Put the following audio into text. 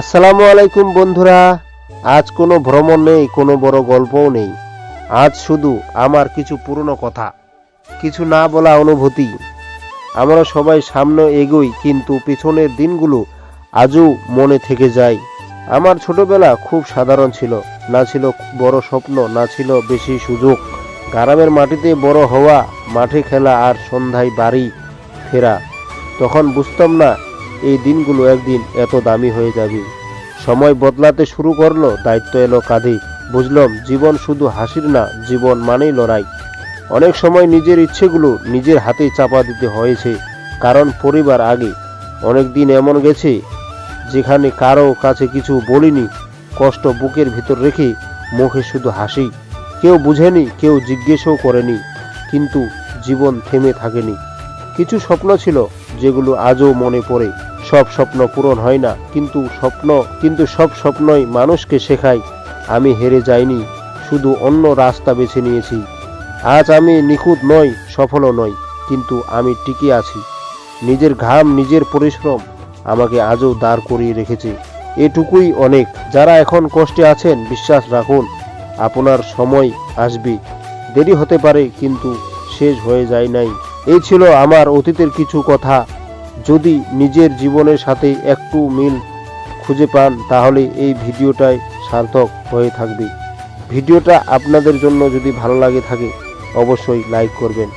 আসসালামু আলাইকুম বন্ধুরা। আজ কোনো ভ্রমণ নেই, কোনো বড় গল্পও নেই। আজ শুধু আমার কিছু পুরনো কথা, কিছু না বলা অনুভূতি। আমরা সবাই সামনে এগোই, কিন্তু পিছনের দিনগুলো আজও মনে থেকে যায়। আমার ছোটবেলা খুব সাধারণ ছিল। না ছিল বড় স্বপ্ন, না ছিল বেশি সুযোগ। গ্রামের মাটিতে বড় হওয়া, মাঠে খেলা আর সন্ধ্যায় বাড়ি ফেরা, তখন বুঝতাম না এই দিনগুলো একদিন এত দামি হয়ে যাবে। সময় বদলাতে শুরু করল, দায়িত্ব এলো কাঁধে বুঝলাম, জীবন শুধু হাসির না, জীবন মানেই লড়াই। অনেক সময় নিজের ইচ্ছেগুলো নিজের হাতেই চাপা দিতে হয়েছে, কারণ পরিবার আগে। অনেক দিন এমন গেছে, যেখানে কারও কাছে কিছু বলিনি, কষ্ট বুকের ভিতর রেখে মুখে শুধু হাসি। কেউ বুঝেনি, কেউ জিজ্ঞেসও করেনি, কিন্তু জীবন থেমে থাকেনি। কিছু স্বপ্ন ছিল, যেগুলো আজও মনে পড়ে। সব স্বপ্ন পূরণ হয় না, কিন্তু স্বপ্ন, কিন্তু সব স্বপ্নই মানুষকে শেখায়। আমি হেরে যাইনি, শুধু অন্য রাস্তা বেছে নিয়েছি। আজ আমি নিখুঁত নই, সফলও নই, কিন্তু আমি টিকে আছি। নিজের ঘাম, নিজের পরিশ্রম আমাকে আজও দাঁড় করিয়ে রেখেছে। এটুকুই অনেক। যারা এখন কষ্টে আছেন, বিশ্বাস রাখুন, আপনার সময় আসবে। দেরি হতে পারে, কিন্তু শেষ হয়ে যায় নাই। এই ছিল আমার অতীতের কিছু কথা। যদি নিজের জীবনের সাথে একটু মিল খুঁজে পান, তাহলে এই ভিডিওটাই সার্থক হয়ে থাকবে। ভিডিওটা আপনাদের জন্য যদি ভালো লাগে থাকে, অবশ্যই লাইক করবেন।